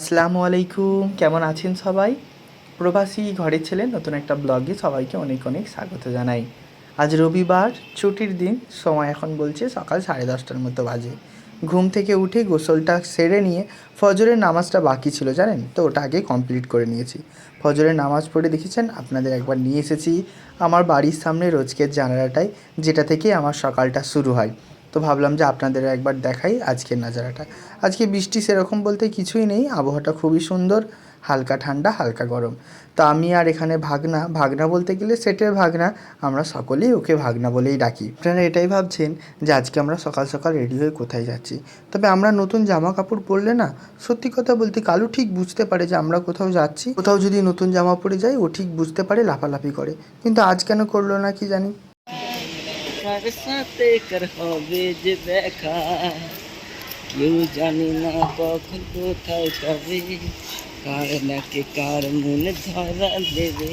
আসসালামু আলাইকুম। কেমন আছেন সবাই? প্রবাসী ঘরের ছেলে নতুন একটা ব্লগে সবাইকে অনেক অনেক স্বাগত জানাই। আজ রবিবার, ছুটির দিন, সময় এখন বলছে সকাল সাড়ে দশটার মতো বাজে। ঘুম থেকে উঠে গোসলটা সেরে নিয়ে ফজরের নামাজটা বাকি ছিল, জানেন? তো ওটা আগে কমপ্লিট করে নিয়েছি। ফজরের নামাজ পড়ে দেখেছেন? আপনাদের একবার নিয়ে এসেছি। আমার বাড়ির সামনে রোজকের জানালাটায়, যেটা থেকে আমার সকালটা শুরু হয়। তো ভাবলাম যে আপনাদের একবার দেখাই আজকের নাজারাটা। আজকে বৃষ্টি সেরকম বলতে কিছুই নেই, আবহাওয়াটা খুবই সুন্দর, হালকা ঠান্ডা, হালকা গরম। তো আমি আর এখানে ভাগনা ভাগনা বলতে গেলে সেটের ভাগনা, আমরা সকলেই ওকে ভাগনা বলেই ডাকি। আপনারা এটাই ভাবছেন যে আজকে আমরা সকাল সকাল রেডি হয়ে কোথায় যাচ্ছি। তবে আমরা নতুন জামা কাপড় পরলে না, সত্যি কথা বলতে কালু ঠিক বুঝতে পারে যে আমরা কোথাও যাচ্ছি। কোথাও যদি নতুন জামা পরে যাই, ও ঠিক বুঝতে পারে, লাফালাফি করে। কিন্তু আজ কেন করল না কি জানি। কার সাথে কার হবে যে দেখা কেউ জানি না কখন কোথায় যাবে কার নাকে কার মনে ধরা দেবে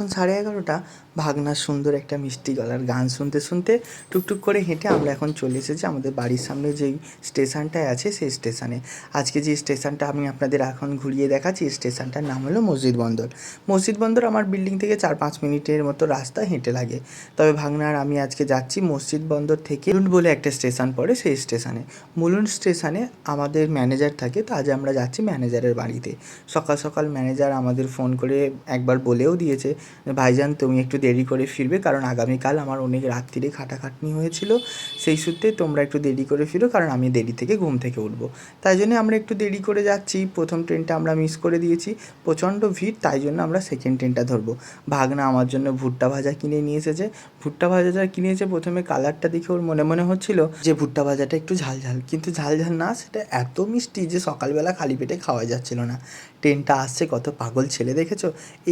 এখন সাড়ে এগারোটা, ভাগনার সুন্দর একটা মিষ্টি গলার গান শুনতে শুনতে টুকটুক করে হেঁটে আমরা এখন চলে এসেছি আমাদের বাড়ির সামনে যেই স্টেশনটায় আছে সেই স্টেশনে। আজকে যে স্টেশনটা আমি আপনাদের এখন ঘুরিয়ে দেখাচ্ছি স্টেশনটার নাম হলো মসজিদ বন্দর। মসজিদ বন্দর আমার বিল্ডিং থেকে চার পাঁচ মিনিটের মতো রাস্তা হেঁটে লাগে। তবে ভাগনার আমি আজকে যাচ্ছি মসজিদ বন্দর থেকে মুলুন বলে একটা স্টেশন পড়ে সেই স্টেশনে। মুলুন স্টেশনে আমাদের ম্যানেজার থাকে, তো আজ আমরা যাচ্ছি ম্যানেজারের বাড়িতে। সকাল সকাল ম্যানেজার আমাদের ফোন করে একবার বলেও দিয়েছে ভাইজান, তুমি একটু দেরি করে ফিরবে কারণ আগামীকাল আমার অনেক রাত্রিরে খাটাখাটনি হয়েছিল। সেই সূত্রে তোমরা একটু দেরি করে ফিরো কারণ আমি দেরি থেকে ঘুম থেকে উঠবো। তাই জন্য আমরা একটু দেরি করে যাচ্ছি। প্রথম ট্রেনটা আমরা মিস করে দিয়েছি। প্রচণ্ড ভিড়, তাই জন্য আমরা সেকেন্ড ট্রেনটা ধরবো। ভাগনা আমার জন্য ভুট্টা ভাজা কিনে নিয়ে এসেছে। ভুট্টা ভাজাটা কিনেছে প্রথমে কালারটা দেখে ওর মনে মনে হচ্ছিল যে, ভুট্টা ভাজাটা একটু ঝাল ঝাল কিন্তু ঝাল ঝাল না, সেটা এত মিষ্টি যে, সকালবেলা খালি পেটে খাওয়া যাচ্ছিল না। ট্রেনটা আসছে, কত পাগল ছেলে দেখেছ?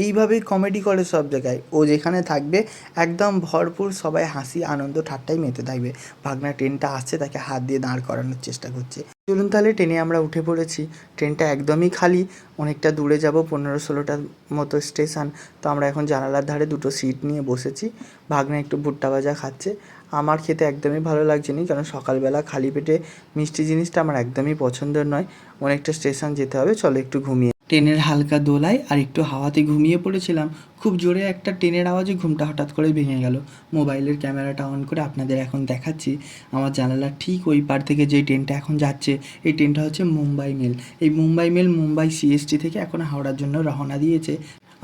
এইভাবেই কমেডি করে সব জায়গায়। ও যেখানে থাকবে, একদম ভরপুর সবাই হাসি, আনন্দ, ঠাট্টাই মেতে থাকবে। ভাগনা ট্রেনটা আসছে, তাকে হাত দিয়ে দাঁড় করানোর চেষ্টা করছে। চলুন তাহলে ট্রেনে আমরা উঠে পড়েছি। ট্রেনটা একদমই খালি, অনেকটা দূরে যাব, পনেরো ষোলোটার মতো স্টেশন। তো আমরা এখন জানালার ধারে দুটো সিট নিয়ে বসেছি। ভাগনা একটু ভুট্টা ভাজা খাচ্ছে। আমার খেতে একদমই ভালো লাগছে না, কারণ সকালবেলা খালি পেটে মিষ্টি জিনিসটা আমার একদমই পছন্দের নয়। অনেকটা স্টেশন যেতে হবে, চলো একটু ঘুমিয়ে ট্রেনের হালকা দোলায় আর একটু হাওয়াতে ঘুমিয়ে পড়েছিলাম। খুব জোরে একটা ট্রেনের আওয়াজে ঘুমটা হঠাৎ করে ভেঙে গেল। মোবাইলের ক্যামেরাটা অন করে আপনাদের এখন দেখাচ্ছি। আমার জানালার ঠিক ওই পার থেকে যে ট্রেনটা এখন যাচ্ছে, এই ট্রেনটা হচ্ছে মুম্বাই মেল। এই মুম্বাই মেল মুম্বাই সিএসটি থেকে এখন হাওড়ার জন্য রওনা দিয়েছে।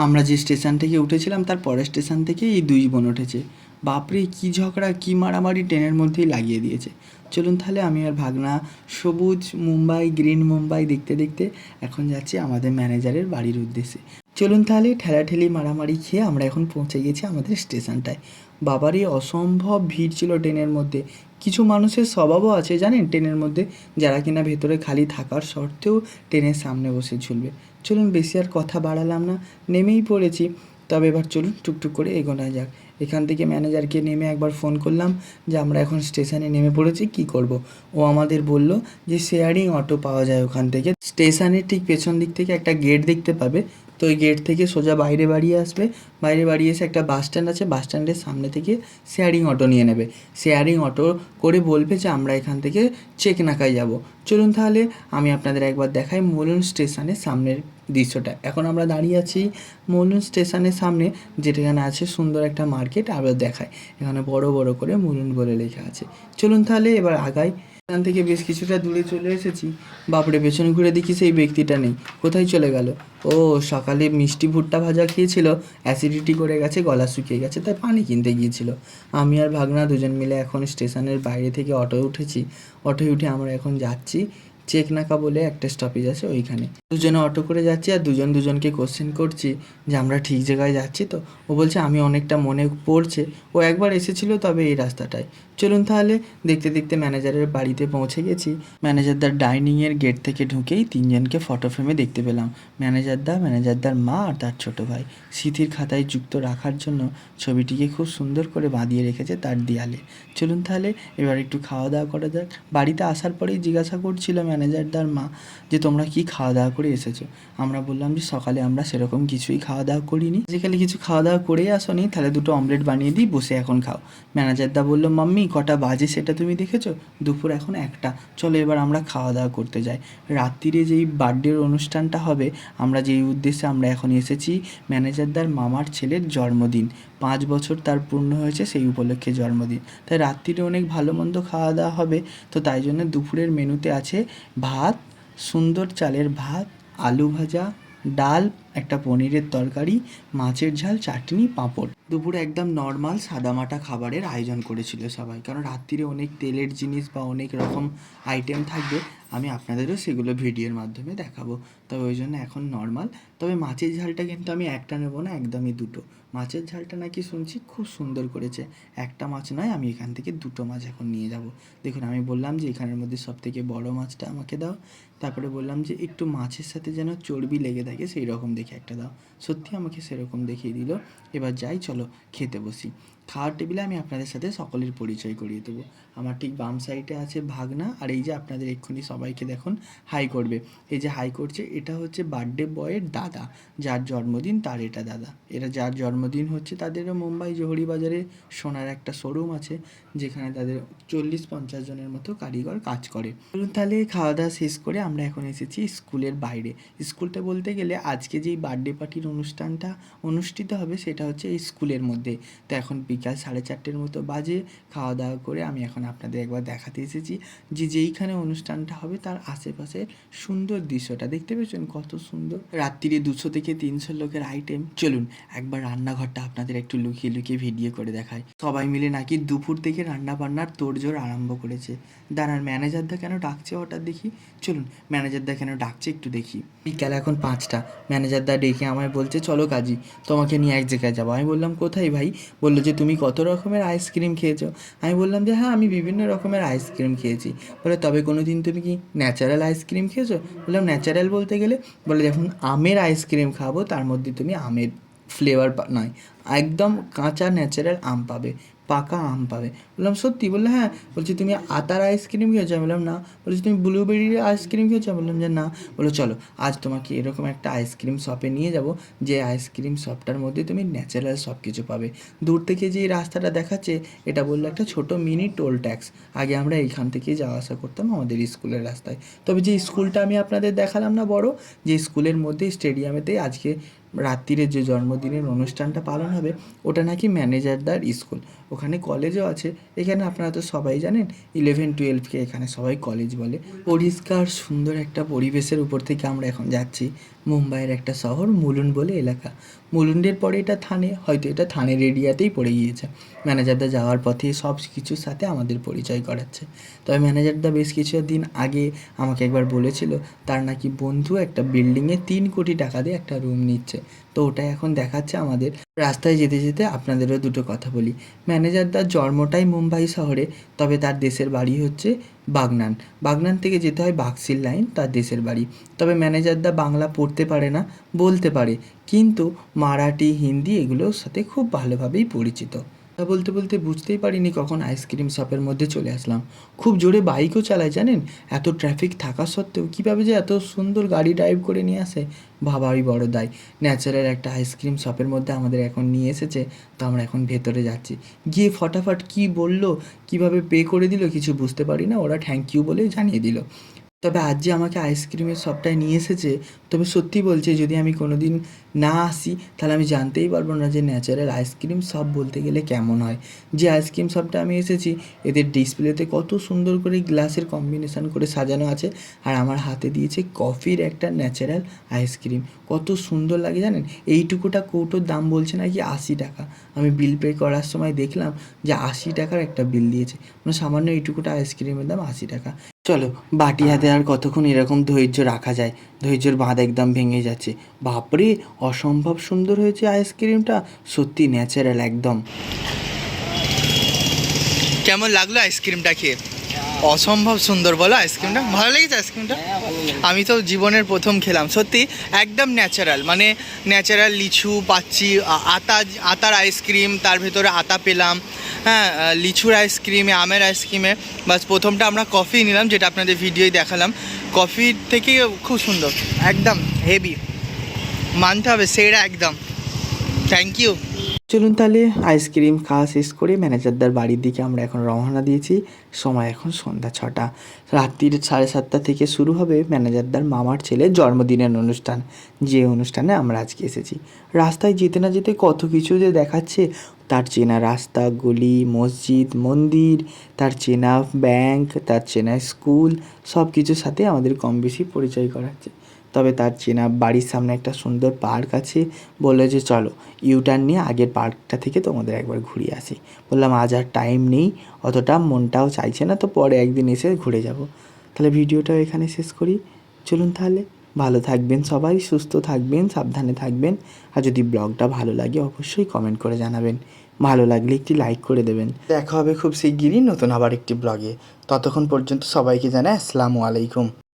আমরা যে স্টেশন থেকে উঠেছিলাম, তার পরের স্টেশন থেকে এই দুই বোন উঠেছে। বাপরে, কী ঝগড়া, কী মারামারি ট্রেনের মধ্যেই লাগিয়ে দিয়েছে। চলুন তাহলে আমি আর ভাগনা সবুজ মুম্বাই, গ্রিন মুম্বাই দেখতে দেখতে এখন যাচ্ছি আমাদের ম্যানেজারের বাড়ির উদ্দেশ্যে। চলুন তাহলে ঠেলাঠেলি মারামারি খেয়ে আমরা এখন পৌঁছে গেছি আমাদের স্টেশনটায়। বাবারই অসম্ভব ভিড় ছিল ট্রেনের মধ্যে। কিছু মানুষের স্বভাবও আছে, জানেন? ট্রেনের মধ্যে যারা কিনা ভেতরে খালি থাকার সত্ত্বেও ট্রেনের সামনে বসে ঝুলবে। চলুন বেশি আর কথা বাড়ালাম না, নেমেই পড়েছি। তবে এবার চলুন টুকটুক করে এগোনো যাক। এখান থেকে ম্যানেজারকে নেমে একবার ফোন করলাম যে, আমরা এখন স্টেশনে নেমে পড়েছি, কি করব। ও আমাদের বলল যে, শেয়ারিং অটো পাওয়া যায় ওখান থেকে। স্টেশনের ঠিক পেছন দিক থেকে একটা গেট দেখতে পাবে। তো ওই গেট থেকে সোজা বাইরে বাড়িয়ে আসবে। বাইরে বাড়িয়ে এসে একটা বাস স্ট্যান্ড আছে। বাস স্ট্যান্ডের সামনে থেকে শেয়ারিং অটো নিয়ে নেবে। শেয়ারিং অটো করে বলবে যে, আমরা এখান থেকে চেক চেকনাকায় যাব। চলুন তাহলে, আমি আপনাদের একবার দেখাই মোলন স্টেশনের সামনের দৃশ্যটা। এখন আমরা দাঁড়িয়ে আছি মোলন স্টেশনের সামনে যেটাখানে আছে সুন্দর একটা মার্কেট আবার দেখায় এখানে বড় বড় করে মুলুন বলে লেখা আছে। চলুন তাহলে এবার আগাই। এখান থেকে বেশ কিছুটা দূরে চলে এসেছি। বাপরে, পেছনে ঘুরে দেখি সেই ব্যক্তিটা নেই। কোথায় চলে গেল? ও, সকালে মিষ্টি ভুট্টা ভাজা খেয়েছিল অ্যাসিডিটি করে গেছে, গলা শুকিয়ে গেছে তাই পানি কিনতে গিয়েছিল। আমি আর ভাগনা দুজন মিলে এখন স্টেশনের বাইরে থেকে অটোয় উঠেছি। অটোয় উঠে আমরা এখন যাচ্ছি চেকনাকা বলে একটা স্টপেজ আছে ওইখানে। দুজনে অটো করে যাচ্ছি আর দুজন দুজনকে কোশ্চেন করছি যে আমরা ঠিক জায়গায় যাচ্ছি তো। ও বলছে, আমি অনেকটা মনে পড়ছে। ও একবার এসেছিল তবে এই রাস্তাটায়। চলুন তাহলে দেখতে দেখতে ম্যানেজারের বাড়িতে পৌঁছে গেছি। ম্যানেজারদার ডাইনিংয়ের গেট থেকে ঢুকেই তিনজনকে ফটো ফ্রেমে দেখতে পেলাম। ম্যানেজারদা ম্যানেজারদার মা আর তার ছোট ভাই। স্মৃতির খাতায় যুক্ত রাখার জন্য ছবিটিকে খুব সুন্দর করে বাঁধিয়ে রেখেছে তার দেয়ালে। চলুন তাহলে এবার একটু খাওয়া দাওয়া করা যাক। বাড়িতে আসার পরেই জিজ্ঞাসা করছিল ম্যানেজারদার মা, যে তোমরা কি খাওয়া দাওয়া করে এসেছ? আমরা বললাম যে সকালে আমরা সেরকম কিছুই খাওয়া দাওয়া করিনি। যেখানে কিছু খাওয়া দাওয়া করেই আসোনি, তাহলে দুটো অমলেট বানিয়ে দিই, বসে এখন খাও। ম্যানেজারদা বলল, মাম্মি, কটা বাজে সেটা তুমি দেখেছ? দুপুর এখন একটা। চলো এবার আমরা খাওয়া দাওয়া করতে যাই। রাত্রিরে যেই বার্থডের অনুষ্ঠানটা হবে, আমরা যেই উদ্দেশ্যে আমরা এখন এসেছি ম্যানেজারদার মামার ছেলের জন্মদিন। পাঁচ বছর তার পূর্ণ হয়েছে সেই উপলক্ষে জন্মদিন। তাই রাত্রিরে অনেক ভালো মন্দ খাওয়া দাওয়া হবে। তো তাই জন্য দুপুরের মেনুতে আছে ভাত সুন্দর চালের ভাত আলু ভাজা ডাল একটা পনিরের তরকারি, মাছের ঝাল, চাটনি, পাঁপড়। দুপুরে একদম নর্মাল সাদামাটা খাবারের আয়োজন করেছিল সবাই। কারণ রাত্রিরে অনেক তেলের জিনিস বা অনেক রকম আইটেম থাকবে, আমি আপনাদেরও সেগুলো ভিডিওর মাধ্যমে দেখাবো। তবে ওই জন্য এখন নর্মাল তবে মাছের ঝালটা কিন্তু আমি একটা নেব না, একদমই দুটো। মাছের ঝালটা নাকি শুনছি খুব সুন্দর করেছে। একটা মাছ নয়, আমি এখান থেকে দুটো মাছ এখন নিয়ে যাব। দেখুন, আমি বললাম যে এখানের মধ্যে সব থেকে বড় মাছটা আমাকে দাও। তারপরে বললাম যে একটু মাছের সাথে যেন চর্বি লেগে থাকে, সেই রকম দেখে একটা দাও। সত্যি আমাকে সেরকম দেখিয়ে দিল। এবার যাই, চলো খেতে বসি। খাওয়ার টেবিলে আমি আপনাদের সাথে সকলের পরিচয় করিয়ে দেবো। আমার ঠিক বাম সাইডে আছে ভাগনা, আর এই যে আপনাদের এক্ষুনি সবাইকে দেখুন হাই করবে। এই যে হাই করছে, এটা হচ্ছে বার্থডে বয়ের দাদা, যার জন্মদিন তার এটা দাদা। এরা যার জন্মদিন হচ্ছে তাদেরও মুম্বাই জহুরি বাজারে সোনার একটা শোরুম আছে, যেখানে তাদের চল্লিশ পঞ্চাশ জনের মতো কারিগর কাজ করে। তাহলে খাওয়া দাওয়া শেষ করে আমরা এখন এসেছি স্কুলের বাইরে। স্কুলটা বলতে গেলে আজকে যেই বার্থডে পার্টির অনুষ্ঠানটা অনুষ্ঠিত হবে, সেটা হচ্ছে এই স্কুলের মধ্যে। তো এখন বিকাল সাড়ে চারটের মতো বাজে খাওয়া দাওয়া করে আমি এখন আপনাদের একবার দেখাতে এসেছি, যে যেইখানে অনুষ্ঠানটা হবে তার আশেপাশে সুন্দর দৃশ্যটা। দেখতে পেয়েছেন কত সুন্দর? রাত্রিরে দুশো থেকে তিনশো লোকের আইটেম চলুন, একবার রান্নাঘরটা আপনাদের একটু লুকিয়ে লুকিয়ে ভিডিও করে দেখায় সবাই মিলে নাকি দুপুর থেকে রান্না বান্নার তোড়জোড় আরম্ভ করেছে। দাঁড়ান ম্যানেজারদা কেন ডাকছে হঠাৎ দেখি? চলুন ম্যানেজারদা কেন ডাকছে একটু দেখি। বিকাল এখন পাঁচটা। ম্যানেজারদা ডেকে আমায় বলছে, চলো কাজী, তোমাকে নিয়ে এক জায়গায় যাব। আমি বললাম, কোথায় ভাই? বলল যে, তুমি কত রকমের আইসক্রিম খেয়েছো? আমি বললাম যে হ্যাঁ আমি বিভিন্ন রকমের আইসক্রিম খেয়েছি। বলে, তবে কোনো দিন তুমি কি ন্যাচারাল আইসক্রিম খেয়েছো? বললাম ন্যাচারাল বলতে গেলে, বলে, যখন আমের আইসক্রিম খাব, তার মধ্যে তুমি আমের ফ্লেভার নয়, একদম কাঁচা ন্যাচারাল আম পাবে। পাকা আম পাবে। বললাম, সত্যি? বললে হ্যাঁ। বলছি, তুমি আতার আইসক্রিম খেয়েছো? বললাম, না। বলছি, তুমি ব্লুবেরির আইসক্রিম খেয়েছো? বললাম যে, না। বলো চলো, আজ তোমাকে এরকম একটা আইসক্রিম শপে নিয়ে যাব, যে আইসক্রিম শপটার মধ্যে তুমি ন্যাচারাল সব কিছু পাবে। দূর থেকে যে রাস্তাটা দেখাচ্ছে, এটা বলল একটা ছোট মিনি টোল ট্যাক্স আগে আমরা এইখান থেকেই যাওয়া আসা করতাম আমাদের স্কুলের রাস্তায়। তবে যে স্কুলটা আমি আপনাদের দেখালাম না বড়, যে স্কুলের মধ্যে স্টেডিয়ামেতেই আজকে রাত্রিরে যে জন্মদিনের অনুষ্ঠানটা পালন হবে, ওটা নাকি ম্যানেজারদার স্কুল। ওখানে কলেজও আছে। এখানে আপনারা তো সবাই জানেন ইলেভেন টুয়েলভকে এখানে সবাই কলেজ বলে। পরিষ্কার, সুন্দর একটা পরিবেশের উপর থেকে আমরা এখন যাচ্ছি। মুম্বাইয়ের একটা শহর, মুলুন বলে এলাকা। মুলুন্ডের পরে এটা থানে, হয়তো এটা থানের এরিয়াতেই পড়ে গিয়েছে। ম্যানেজারদা যাওয়ার পথে সব কিছুর সাথে আমাদের পরিচয় করাচ্ছে। তবে ম্যানেজারদা বেশ কিছু দিন আগে আমাকে একবার বলেছিল, তার নাকি বন্ধু একটা বিল্ডিংয়ে তিন কোটি টাকা দিয়ে একটা রুম নিচ্ছে। তো ওটা এখন দেখাচ্ছে আমাদের। রাস্তায় যেতে যেতে আপনাদেরও দুটো কথা বলি। ম্যানেজারদার জন্মটাই মুম্বাই শহরে, তবে তার দেশের বাড়ি হচ্ছে বাগনান। বাগনান থেকে যেতে হয় বাক্সির লাইন, তার দেশের বাড়ি। তবে ম্যানেজারদা বাংলা পড়তে পারে না, বলতে পারে। কিন্তু মারাঠি, হিন্দি এগুলোর সাথে খুব ভালোভাবেই পরিচিত। তা বলতে বলতে বুঝতেই পারিনি কখন আইসক্রিম শপের মধ্যে চলে আসলাম। খুব জোরে বাইকও চালায়, জানেন? এত ট্রাফিক থাকা সত্ত্বেও কীভাবে যে এত সুন্দর গাড়ি ড্রাইভ করে নিয়ে আসে? ভাবাই বড় দায়। ন্যাচারাল একটা আইসক্রিম শপের মধ্যে আমাদের এখন নিয়ে এসেছে, তো আমরা এখন ভেতরে যাচ্ছি। গিয়ে ফটাফট কি বলল, কীভাবে পে করে দিল কিছু বুঝতে পারি না, ওরা থ্যাংক ইউ বলে জানিয়ে দিল। তবে আজ যে আমাকে আইসক্রিমের শপটায় নিয়ে এসেছে, তবে সত্যি বলছে যদি আমি কোনো দিন না আসি, তাহলে আমি জানতেই পারব না যে ন্যাচারাল আইসক্রিম শপ বলতে গেলে কেমন হয়। যে আইসক্রিম শপটা আমি এসেছি, এদের ডিসপ্লেতে কত সুন্দর করে গ্লাসের কম্বিনেশন করে সাজানো আছে, আর আমার হাতে দিয়েছে কফির একটা ন্যাচারাল আইসক্রিম। কত সুন্দর লাগে জানেন? এইটুকুটা কৌটোর দাম বলছে নাকি আশি টাকা। আমি বিল পে করার সময় দেখলাম যে আশি টাকার একটা বিল দিয়েছে। মানে সামান্য এইটুকুটা আইসক্রিমের দাম আশি টাকা। চলো বাটি হাতে আর কতক্ষণ এরকম ধৈর্য রাখা যায়? ধৈর্যর বাঁধ একদম ভেঙে যাচ্ছে। বাপরে অসম্ভব সুন্দর হয়েছে আইসক্রিমটা সত্যি ন্যাচারাল একদম। কেমন লাগল আইসক্রিমটা খেয়ে? অসম্ভব সুন্দর বলো আইসক্রিমটা ভালো লেগেছে আইসক্রিমটা হ্যাঁ আমি তো জীবনের প্রথম খেলাম। সত্যি একদম ন্যাচারাল মানে ন্যাচারাল লিচু পাচ্ছি আ- আতা আতার আইসক্রিম তার ভেতরে আতা পেলাম। হ্যাঁ লিচুর আইসক্রিমে আমের আইসক্রিমে বাস প্রথমটা আমরা কফি নিলাম, যেটা আপনাদের ভিডিওই দেখালাম। কফি থেকে খুব সুন্দর, একদম হেভি মানতে হবে, সেরা একদম। থ্যাংক ইউ চলুন তাহলে আইসক্রিম খাওয়া শেষ করে ম্যানেজারদার বাড়ির দিকে আমরা এখন রওনা দিয়েছি। সময় এখন সন্ধ্যা ছটা। রাত্রির সাড়ে সাতটা থেকে শুরু হবে ম্যানেজারদার মামার ছেলের জন্মদিনের অনুষ্ঠান। যে অনুষ্ঠানে আমরা আজকে এসেছি। রাস্তায় যেতে না যেতে কত কিছু যে দেখাচ্ছে তার চেনা রাস্তা, গলি, মসজিদ, মন্দির, তার চেনা ব্যাংক তার চেনা স্কুল সব কিছুর সাথে আমাদের কম বেশি পরিচয় করাচ্ছে। তবে তার চেনা বাড়ির সামনে একটা সুন্দর পার্ক আছে। বলল যে, চলো ইউটার্ন নিয়ে আগের পার্কটা থেকে তোমাদের একবার ঘুরিয়ে আসি। বললাম, আজ আর টাইম নেই, অতটা মনটাও চাইছে না, তো পরে একদিন এসে ঘুরে যাব। তাহলে ভিডিওটাও এখানে শেষ করি। চলুন তাহলে। ভালো থাকবেন সবাই, সুস্থ থাকবেন, সাবধানে থাকবেন। আর যদি ব্লগটা ভালো লাগে, অবশ্যই কমেন্ট করে জানাবেন। ভালো লাগলে একটি লাইক করে দেবেন। দেখা হবে খুব শিগগিরই নতুন আবার একটি ব্লগে। ততক্ষণ পর্যন্ত সবাইকে জানাই আসসালামু আলাইকুম।